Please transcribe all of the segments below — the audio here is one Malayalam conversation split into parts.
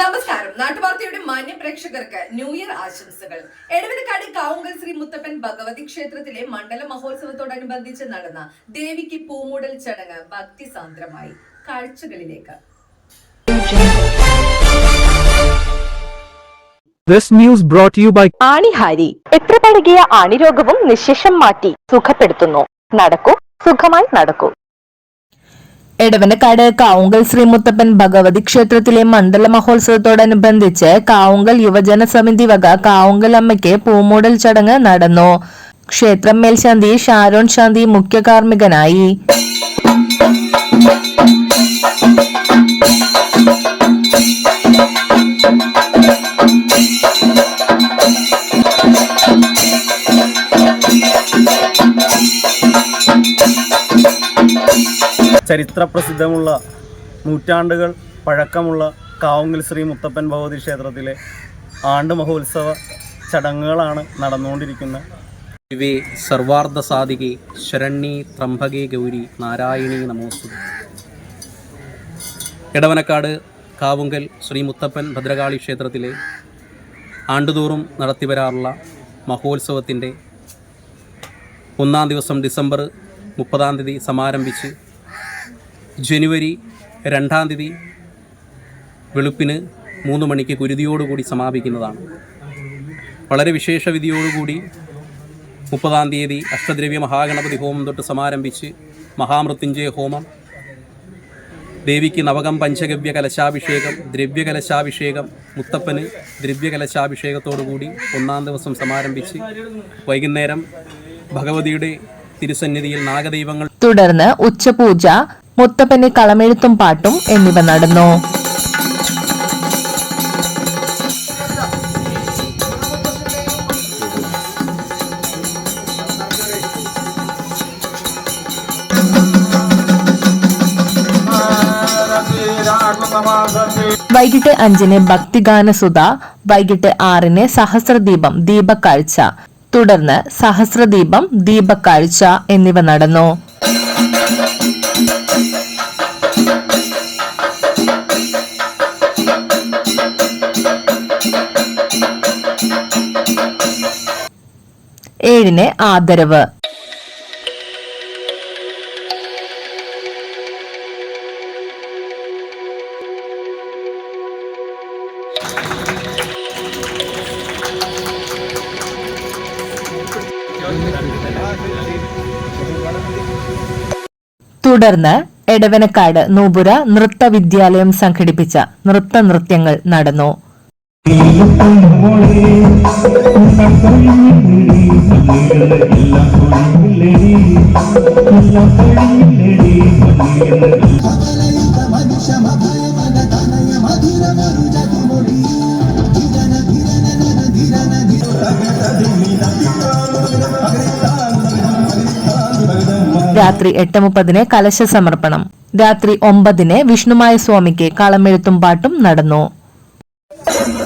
നമസ്കാരം. നാട്ടുവാർത്തയുടെ മാന്യ പ്രേക്ഷകർക്ക് ന്യൂ ഇയർ ആശംസകൾ. എടവനക്കാട് കാവുങ്കൽ ശ്രീ മുത്തപ്പൻ ഭഗവതി ക്ഷേത്രത്തിലെ മണ്ഡല മഹോത്സവത്തോടനുബന്ധിച്ച് നടന്ന ദേവിക്ക് പൂമൂടൽ ചടങ്ങ് ഭക്തിസാന്ദ്രമായി. കാഴ്ചകളിലേക്ക്. This news brought to you by ആണിഹാരി. എത്ര പഴകിയ ആണിരോഗവും നിശേഷം മാറ്റി സുഖപ്പെടുത്തുന്നു. നടക്കൂ സുഖമായി നടക്കൂ. എടവനക്കാട് കാവുങ്കൽ ശ്രീ മുത്തപ്പൻ ഭഗവതി ക്ഷേത്രത്തിലെ മണ്ഡല മഹോത്സവത്തോടനുബന്ധിച്ച് കാവുങ്കൽ യുവജന സമിതി വക കാവുങ്കൽ അമ്മയ്ക്ക് പൂമൂടൽ ചടങ്ങ് നടന്നു. ക്ഷേത്രം മേൽശാന്തി ഷാരോൺ ശാന്തി മുഖ്യ കാർമ്മികനായി ചരിത്ര പ്രസിദ്ധമുള്ള നൂറ്റാണ്ടുകൾ പഴക്കമുള്ള കാവുങ്കൽ ശ്രീ മുത്തപ്പൻ ഭഗവതി ക്ഷേത്രത്തിലെ ആണ്ട് മഹോത്സവ ചടങ്ങുകളാണ് നടന്നുകൊണ്ടിരിക്കുന്നത്. ദിവേ സർവാർദ്ധ സാധികെ ശരണ്യ ത്രംഭകേ ഗൗരി നാരായണി നമോസ്തു. എടവനക്കാട് കാവുങ്കൽ ശ്രീ മുത്തപ്പൻ ഭദ്രകാളി ക്ഷേത്രത്തിലെ ആണ്ടുതോറും നടത്തിവരാറുള്ള മഹോത്സവത്തിന്റെ ഒന്നാം ദിവസം ഡിസംബർ മുപ്പതാം തീയതി സമാരംഭിച്ച് ജനുവരി രണ്ടാം തീയതി വെളുപ്പിന് മൂന്ന് മണിക്ക് കുരുതിയോടുകൂടി സമാപിക്കുന്നതാണ്. വളരെ വിശേഷ വിധിയോടുകൂടി മുപ്പതാം തീയതി അഷ്ടദ്രവ്യ മഹാഗണപതി ഹോമം തൊട്ട് സമാരംഭിച്ച് മഹാമൃത്യുഞ്ജയ ഹോമം ദേവിക്ക് നവകം പഞ്ചഗവ്യ കലശാഭിഷേകം ദ്രവ്യകലശാഭിഷേകം മുത്തപ്പന് ദ്രവ്യകലശാഭിഷേകത്തോടുകൂടി ഒന്നാം ദിവസം സമാരംഭിച്ച് വൈകുന്നേരം ഭഗവതിയുടെ തിരുസന്നിധിയിൽ നാഗദൈവങ്ങൾ തുടർന്ന് ഉച്ചപൂജ മുത്തപ്പന് കളമെഴുത്തും പാട്ടും എന്നിവ നടന്നു. വൈകിട്ട് അഞ്ചിന് ഭക്തിഗാന സുധ വൈകിട്ട് ആറിന് സഹസ്രദീപം ദീപക്കാഴ്ച. തുടർന്ന് സഹസ്രദീപം ദീപക്കാഴ്ച എന്നിവ നടന്നു. ഏഴിന് ആദരവ്. തുടർന്ന് എടവനക്കാട് നൂപുര നൃത്ത വിദ്യാലയം സംഘടിപ്പിച്ച നൃത്ത നൃത്യങ്ങൾ നടന്നു. രാത്രി എട്ട് മുപ്പതിന് കലശ സമർപ്പണം. രാത്രി ഒമ്പതിന് വിഷ്ണുമായ സ്വാമിക്ക് കളമെഴുത്തും പാട്ടും നടന്നു. Thank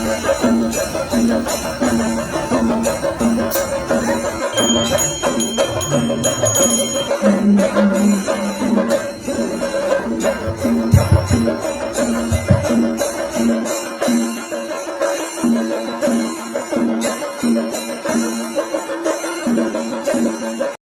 you.